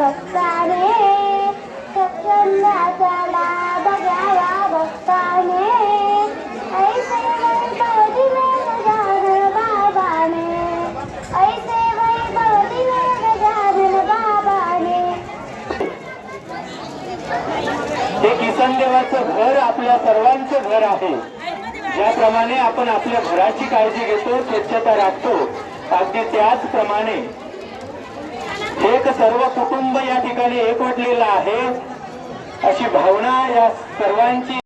भक्ताने सत्संगाचा बघावा भक्ताने. ऐसे हे किसन देवाचं घर आपल्या सर्वांचं घर आहे. ज्याप्रमाणे आपण आपल्या घराची काळजी घेतो स्वच्छता राखतो अगदी त्याचप्रमाणे एक सर्व कुटुंब या ठिकाणी एकवटलेलं आहे. अशी भावना या सर्वांची